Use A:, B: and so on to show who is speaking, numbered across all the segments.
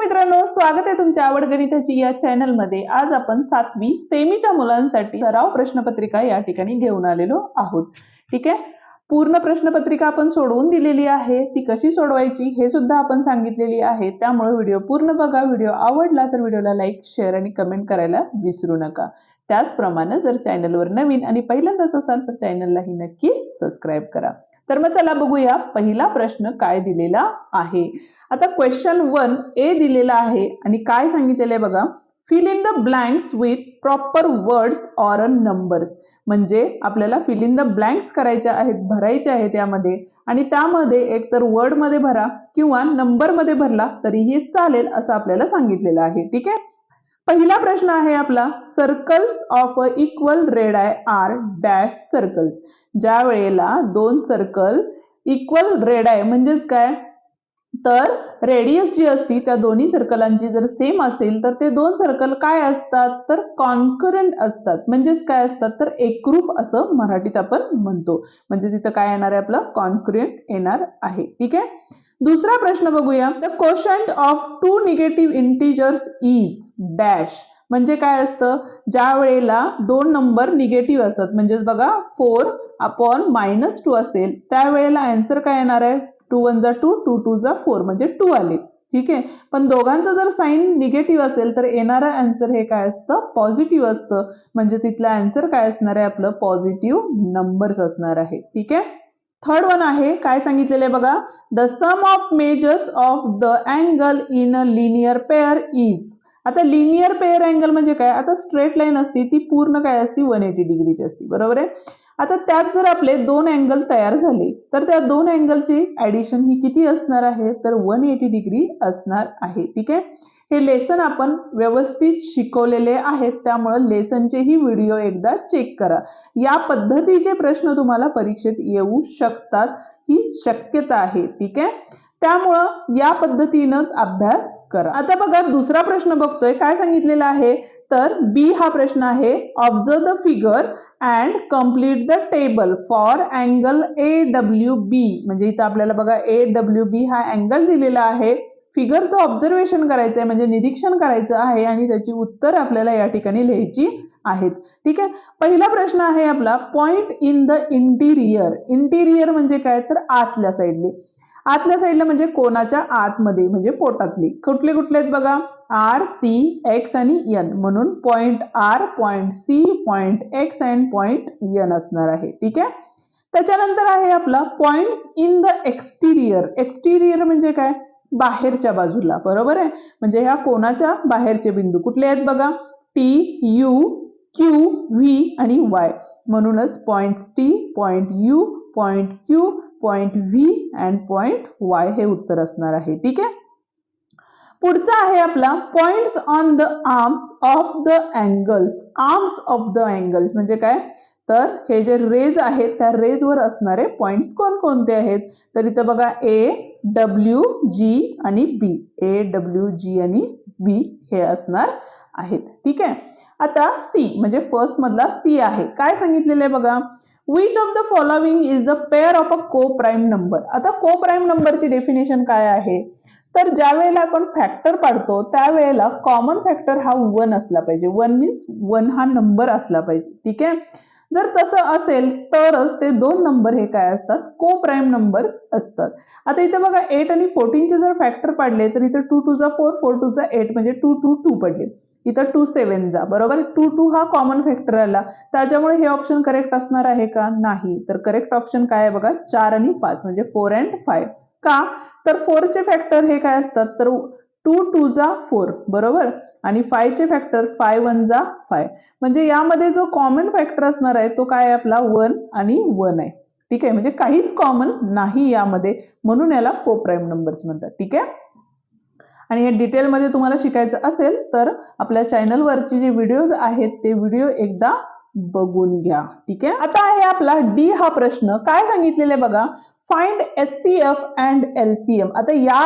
A: मित्रांनो स्वागत आहे तुमच्या आवड गणिताची या चॅनलमध्ये. आज आपण सातवी सेमीच्या मुलांसाठी सराव प्रश्नपत्रिका या ठिकाणी घेऊन आलेलो आहोत. ठीक आहे? पूर्ण प्रश्नपत्रिका आपण सोडवून दिलेली आहे. ती कशी सोडवायची हे सुद्धा आपण सांगितलेली आहे. त्यामुळे व्हिडिओ पूर्ण बघा. व्हिडिओ आवडला तर व्हिडिओला लाईक शेअर आणि कमेंट करायला विसरू नका. त्याचप्रमाणे जर चॅनलवर नवीन आणि पहिल्यांदाच असाल तर चॅनललाही नक्की सबस्क्राईब करा. तर मग चला बघूया पहिला प्रश्न काय दिलेला आहे. आता क्वेश्चन वन ए दिलेला आहे आणि काय सांगितलेलं आहे बघा. Fill in the blanks with proper words or a numbers म्हणजे आपल्याला फिल इन द ब्लँक्स करायच्या आहेत भरायच्या आहेत यामध्ये. आणि त्यामध्ये एक तर वर्डमध्ये भरा किंवा नंबरमध्ये भरला तरीही चालेल असं आपल्याला सांगितलेलं आहे. ठीक आहे? पहिला प्रश्न आहे आपला circles of a equal radii are dash circles ज्या वेळेला दोन सर्कल इक्वल रेड आय म्हणजेच काय? तर रेडियस जी असती त्या दोन्ही सर्कलांची जर सेम असेल तर ते दोन सर्कल काय असतात? तर कॉन्करंट असतात. म्हणजेच काय असतात? तर एकरूप असं मराठीत आपण म्हणतो. म्हणजे तिथं काय येणार आहे आपलं? कॉन्करंट येणार आहे. ठीक आहे? दुसरा प्रश्न बघूया. The question of two negative integers is dash म्हणजे काय असतं? ज्या वेळेला दोन नंबर निगेटिव्ह असतात म्हणजेच बघा फोर अपॉन मायनस टू असेल त्यावेळेला आन्सर काय येणार आहे? टू वन जा टू टू टू जा फोर म्हणजे टू आले. ठीक आहे? पण दोघांचं जर साईन निगेटिव्ह असेल तर येणारं आन्सर हे काय असतं? पॉझिटिव्ह असतं. म्हणजे तिथलं आन्सर काय असणार आहे? आपलं पॉझिटिव्ह नंबर्स असणार आहे. ठीक आहे? थर्ड वन आहे काय सांगितलेलं आहे बघा? The sum of measures of the angle in a linear pair is आता लिनियर पेअर अँगल म्हणजे काय? आता स्ट्रेट लाईन असती ती पूर्ण काय असती? वन एटी डिग्रीची असती. बरोबर आहे? आता त्यात जर आपले दोन अँगल तयार झाले तर त्या दोन अँगलची ॲडिशन ही किती असणार आहे? तर वन एटी डिग्री असणार आहे. ठीक आहे? हे लेसन आपण व्यवस्थित शिकवलेले आहेत त्यामुळं लेसनचेही व्हिडिओ एकदा चेक करा. या पद्धतीचे प्रश्न तुम्हाला परीक्षेत येऊ शकतात ही शक्यता आहे ठीक आहे? त्यामुळं या पद्धतीनंच अभ्यास करा. आता बघा दुसरा प्रश्न बघतोय काय सांगितलेला आहे? तर बी हा प्रश्न आहे observe the figure and complete the table for angle A W B म्हणजे इथं आपल्याला बघा ए डब्ल्यू बी हा अँगल दिलेला आहे. फिगरचं ऑब्झर्वेशन करायचं आहे म्हणजे निरीक्षण करायचं आहे आणि त्याची उत्तर आपल्याला या ठिकाणी लिहायची आहेत. ठीक आहे? पहिला प्रश्न आहे आपला point in the interior interior म्हणजे काय? तर आतल्या साईडली आतल्या साईडला म्हणजे कोणाच्या आतमध्ये? म्हणजे पोटातली. कुठले कुठले आहेत बघा? आर सी एक्स आणि एन म्हणून point R point C point X and point N असणार आहे. ठीक आहे? त्याच्यानंतर आहे आपला points in the exterior exterior म्हणजे काय? बाहेरच्या बाजूला बरोबर आहे? म्हणजे ह्या कोणाच्या बाहेरचे बिंदू? कुठले आहेत बघा? टी यू क्यू व्ही आणि वाय म्हणूनच point T point U point Q point V and point Y हे उत्तर असणार आहे. ठीक आहे? पुढचा आहे आपला points on the arms of the angles arms of the angles म्हणजे काय? तर हे जे रेज आहेत त्या रेजवर असणारे पॉईंट्स कोणकोणते आहेत? तर इथं बघा ए डब्ल्यू जी आणि बी ए डब्ल्यू जी आणि बी हे असणार आहेत. ठीक आहे? आता सी म्हणजे फर्स्ट मधला सी आहे. काय सांगितलेलं आहे बघा? Which of the following is the pair of a co prime number आता को प्राईम नंबरची डेफिनेशन काय आहे? तर ज्या वेळेला आपण फॅक्टर पाडतो त्यावेळेला कॉमन फॅक्टर हा वन असला पाहिजे. वन मीन्स वन हा नंबर असला पाहिजे. ठीक आहे? जर तसं असेल तरच ते दोन नंबर हे काय असतात? को प्राईम नंबर्स असतात. आता इथे बघा एट आणि फोर्टीनचे जर फॅक्टर पाडले तर इथं टू टू जा फोर फोर टू जा एट म्हणजे टू टू टू पडले. इथं टू सेवन जा बरोबर? टू टू हा कॉमन फॅक्टर आला. त्याच्यामुळे हे ऑप्शन करेक्ट असणार आहे का? नाही. तर करेक्ट ऑप्शन काय आहे बघा? चार आणि पाच म्हणजे फोर अँड फाय का? तर फोरचे फॅक्टर हे काय असतात? तर टू टू जा फोर बरोबर? आणि फायचे फॅक्टर फाय वन जा फाय म्हणजे यामध्ये जो कॉमन फॅक्टर असणार आहे तो काय आपला? वन आणि वन आहे. ठीक आहे? म्हणजे काहीच कॉमन नाही यामध्ये. म्हणून याला को प्राईम नंबर्स म्हणतात. ठीक आहे? आणि हे डिटेलमध्ये तुम्हाला शिकायचं असेल तर आपल्या चॅनलवरचे जे व्हिडिओज आहेत ते व्हिडिओ एकदा बघून घ्या. ठीक आहे? आता आहे आपला डी हा प्रश्न. काय सांगितलेले बघा? Find S C F and L C M आता या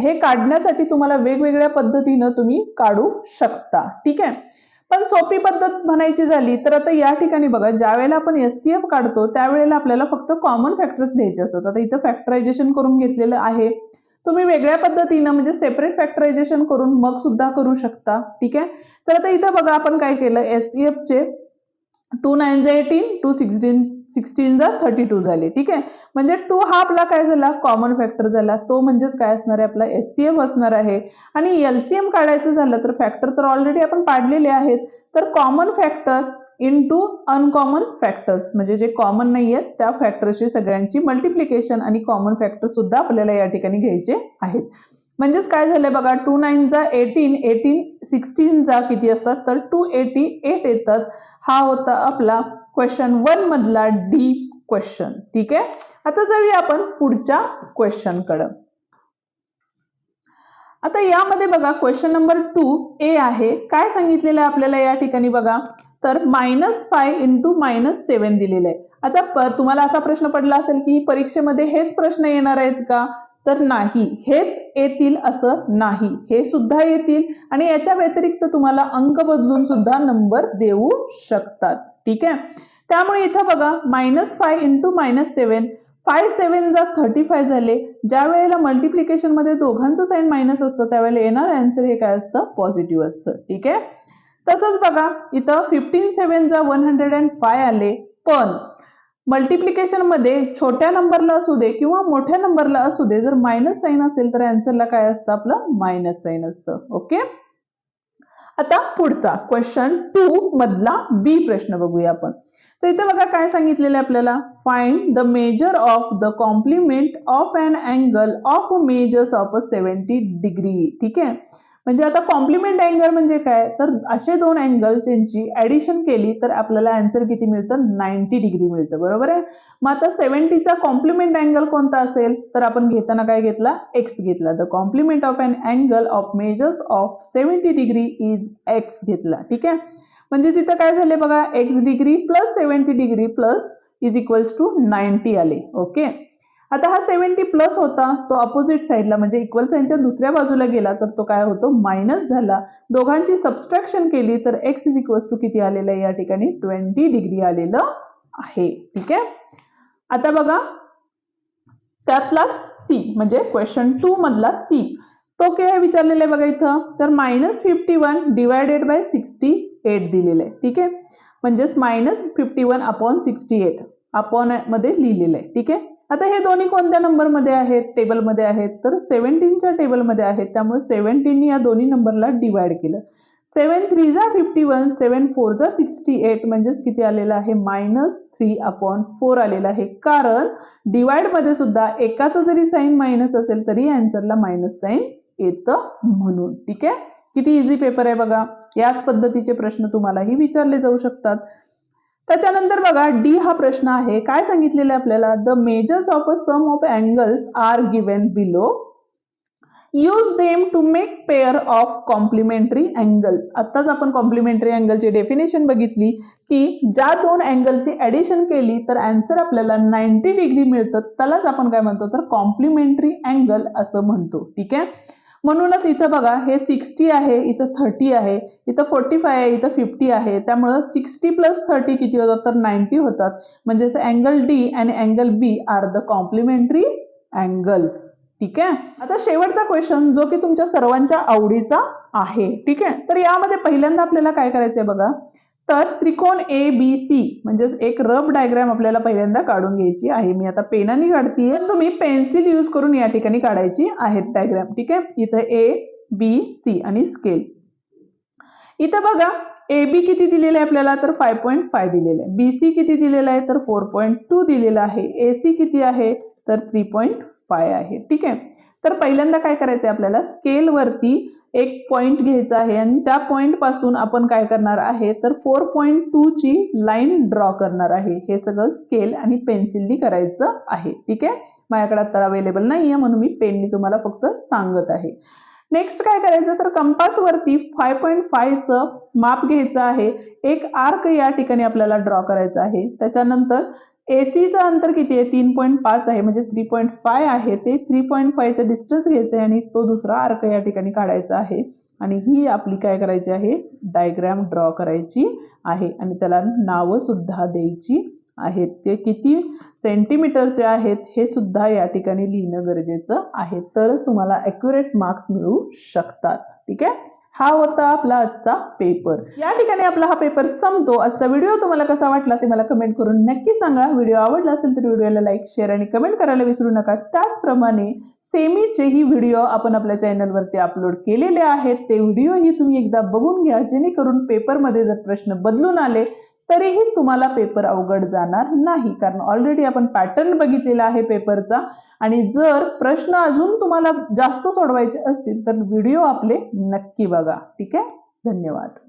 A: हे काढण्यासाठी तुम्हाला वेगवेगळ्या पद्धतीनं तुम्ही काढू शकता. ठीक आहे? पण सोपी पद्धत म्हणायची झाली तर आता या ठिकाणी बघा ज्या वेळेला आपण एस सी एफ काढतो त्यावेळेला आपल्याला फक्त कॉमन फॅक्टर्स लिहायचे असतात. आता इथं फॅक्टरायझेशन करून घेतलेलं आहे. तुम्ही वेगळ्या पद्धतीनं म्हणजे सेपरेट फॅक्टरायझेशन करून मग सुद्धा करू शकता. ठीक आहे? तर आता इथं बघा आपण काय केलं? एस सी एफचे टू नाईन जे एटीन टू सिक्स्टीन सिक्स्टीन जा थर्टी टू झाले. ठीक आहे? म्हणजे टू हा आपला काय झाला? कॉमन फॅक्टर झाला. तो म्हणजेच काय असणार आहे? आपला एस सी एम असणार आहे. आणि एल सी एम काढायचं झालं तर फॅक्टर तर ऑलरेडी आपण पाडलेले आहेत. तर common factor in two uncommon factors म्हणजे जे कॉमन नाही आहेत त्या फॅक्टर्सची सगळ्यांची मल्टिप्लिकेशन आणि कॉमन फॅक्टर सुद्धा आपल्याला या ठिकाणी घ्यायचे आहेत. म्हणजेच काय झालंय बघा टू नाईनचा एटीन एटीन सिक्स्टीनचा किती असतात? तर टू एटी एट येतात. हा होता आपला क्वेश्चन वन मधला डी क्वेश्चन ठीक आहे? आता जाऊया आपण पुढच्या क्वेश्चन कडं. आता यामध्ये बघा क्वेश्चन नंबर टू ए आहे. काय सांगितलेलं आहे आपल्याला या ठिकाणी बघा? तर minus five into minus seven दिलेलं आहे. आता तुम्हाला असा प्रश्न पडला असेल की परीक्षेमध्ये हेच प्रश्न येणार आहेत का? तर नाही. हेच येतील असं नाही. हे सुद्धा येतील आणि याच्या व्यतिरिक्त तुम्हाला अंक बदलून सुद्धा नंबर देऊ शकतात. ठीक आहे? त्यामुळे इथं बघा minus five into minus seven five seven जा थर्टी फाय झाले. ज्या वेळेला मल्टिप्लिकेशनमध्ये दोघांचं साईन मायनस असतं त्यावेळेला येणार आन्सर हे काय असतं? पॉझिटिव्ह असतं. ठीक आहे? तसंच बघा इथं फिफ्टीन सेवन जा वन हंड्रेड अँड फाय आले. पण मल्टिप्लिकेशनमध्ये छोट्या नंबरला असू दे किंवा मोठ्या नंबरला असू दे जर मायनस साईन असेल तर अँसरला काय असतं आपलं? मायनस साईन असतं. ओके आता पुढचा क्वेश्चन टू मधला बी प्रश्न बघूया आपण. तर इथे बघा काय सांगितलेलं आहे आपल्याला? Find the measure of the complement of an angle of measures of a seventy degree ठीक आहे? म्हणजे आता कॉम्प्लिमेंट अँगल म्हणजे काय? तर असे दोन अँगल ज्यांची ऍडिशन केली तर आपल्याला आन्सर किती मिळतं? नाईन्टी डिग्री मिळतं. बरोबर आहे? मग आता सेव्हन्टीचा कॉम्प्लिमेंट अँगल कोणता असेल? तर आपण घेताना काय घेतला? एक्स घेतला. The complement of an angle of measures of seventy degree is X घेतला. ठीक आहे? म्हणजे तिथं काय झाले बघा? X degree plus seventy degree plus is equals to ninety आले. ओके आता हा सेव्हन्टी प्लस होता तो अपोजिट साईडला म्हणजे इक्वल साईनच्या दुसऱ्या बाजूला गेला तर तो काय होतो? मायनस झाला. दोघांची सबस्ट्रॅक्शन केली तर एक्स इज इक्वल्स टू किती आलेलं आहे? या ठिकाणी ट्वेंटी डिग्री आलेलं आहे. ठीक आहे? आता बघा त्यातलाच सी म्हणजे क्वेश्चन टू मधला सी तो काय विचारलेला आहे बघा इथं? तर minus fifty one divided by sixty eight दिलेलं आहे. ठीक आहे? म्हणजेच minus fifty one upon sixty eight अपॉनमध्ये लिहिलेलं आहे. ठीक आहे? आता हे दोन्ही कोणत्या नंबरमध्ये आहेत? टेबलमध्ये आहेत. तर सेव्हन्टीनच्या टेबलमध्ये आहेत. त्यामुळे सेव्हन्टीन या दोन्ही नंबरला डिवाइड केलं. सेवन थ्री जा फिफ्टी वन सेवन फोर जा सिक्स्टी एट म्हणजेच किती आलेलं आहे? मायनस थ्री अपॉन फोर आलेला आहे. कारण डिवाइडमध्ये सुद्धा एकाचं जरी साईन मायनस असेल तरी आन्सरला मायनस साईन येतं म्हणून. ठीक आहे? किती इझी पेपर आहे बघा. याच पद्धतीचे प्रश्न तुम्हालाही विचारले जाऊ शकतात. त्याच्यानंतर बघा डी हा प्रश्न आहे. काय सांगितलेलं आहे आपल्याला? The measures of a sum of angles are given below use them to make pair of complementary angles आत्ताच आपण कॉम्प्लिमेंटरी अँगलची डेफिनेशन बघितली की ज्या दोन अँगलची ऍडिशन केली तर अँसर आपल्याला नाईन्टी डिग्री मिळतं. त्यालाच आपण काय म्हणतो? तर कॉम्प्लिमेंटरी अँगल असं म्हणतो. ठीक आहे? म्हणूनच इथं बघा हे सिक्स्टी आहे इथं थर्टी आहे इथं फोर्टी फाय आहे इथं फिफ्टी आहे. त्यामुळं सिक्स्टी प्लस थर्टी किती होतात? तर नाईन्टी होतात. म्हणजेच अँगल डी आणि angle B are the complementary angles. ठीक आहे? आता शेवटचा क्वेश्चन जो की तुमच्या सर्वांच्या आवडीचा आहे. ठीक आहे? तर यामध्ये पहिल्यांदा आपल्याला काय करायचंय बघा? तर त्रिकोण ए बी सी म्हणजेच एक रफ डायग्राम आपल्याला पहिल्यांदा काढून घ्यायची आहे. मी आता पेनाने काढतीये. तुम्ही पेन्सिल यूज करून या ठिकाणी काढायची आहेत डायग्राम ठीक आहे? इथं ए बी सी आणि स्केल इथं बघा ए बी किती दिलेलं आहे आपल्याला? तर फाय पॉईंट फाय दिलेलं आहे. बी सी किती दिलेलं आहे? तर फोर पॉईंट टू दिलेलं आहे. ए सी किती आहे? तर थ्री पॉईंट फाय आहे. ठीक आहे? तर पहिल्यांदा काय करायचं आहे आपल्याला स्केलवरती एक पॉइंट घ्यायचा आहे. आणि त्या पॉइंटपासून आपण काय करणार आहे? तर फोर पॉईंट टू ची लाईन ड्रॉ करणार आहे. हे सगळं स्केल आणि पेन्सिलनी करायचं आहे. ठीक आहे? माझ्याकडे आता अवेलेबल नाहीये म्हणून मी पेननी तुम्हाला फक्त सांगत आहे. नेक्स्ट काय करायचं? तर कंपास वरती फाय पॉईंट फायचं माप घ्यायचं आहे. एक आर्क या ठिकाणी आपल्याला ड्रॉ करायचं आहे. त्याच्यानंतर एसीचं अंतर किती आहे? तीन पॉईंट पाच आहे. म्हणजे थ्री पॉईंट फाय आहे ते. थ्री पॉईंट फायचं डिस्टन्स घ्यायचं आहे आणि तो दुसरा आर्क या ठिकाणी काढायचा आहे. आणि ही आपली काय करायची आहे? डायग्राम ड्रॉ करायची आहे. आणि त्याला नावं सुद्धा द्यायची आहेत. ते किती सेंटीमीटरचे आहेत हे सुद्धा या ठिकाणी लिहिणं गरजेचं आहे. तरच तुम्हाला ॲक्युरेट मार्क्स मिळू शकतात. ठीक आहे? हा होता आपला आजचा पेपर या ठिकाणी आपला हा पेपर संपतो. आजचा व्हिडिओ तुम्हाला कसा वाटला ते मला कमेंट करून नक्की सांगा. व्हिडिओ आवडला असेल तर व्हिडिओला लाईक शेअर आणि कमेंट करायला विसरू नका. त्याचप्रमाणे सेमीचेही व्हिडिओ आपण आपल्या चॅनलवरती अपलोड केलेले आहेत. ते व्हिडिओही तुम्ही एकदा बघून घ्या. जेणेकरून पेपरमध्ये जर प्रश्न बदलून आले तरीही तुम्हाला पेपर अवघड जाणार नाही. कारण ऑलरेडी आपण पॅटर्न बघितलेला आहे पेपरचा आणि जर प्रश्न अजून तुम्हाला जास्त सोडवायचे असतील तर व्हिडिओ आपले नक्की बघा. ठीक आहे? धन्यवाद.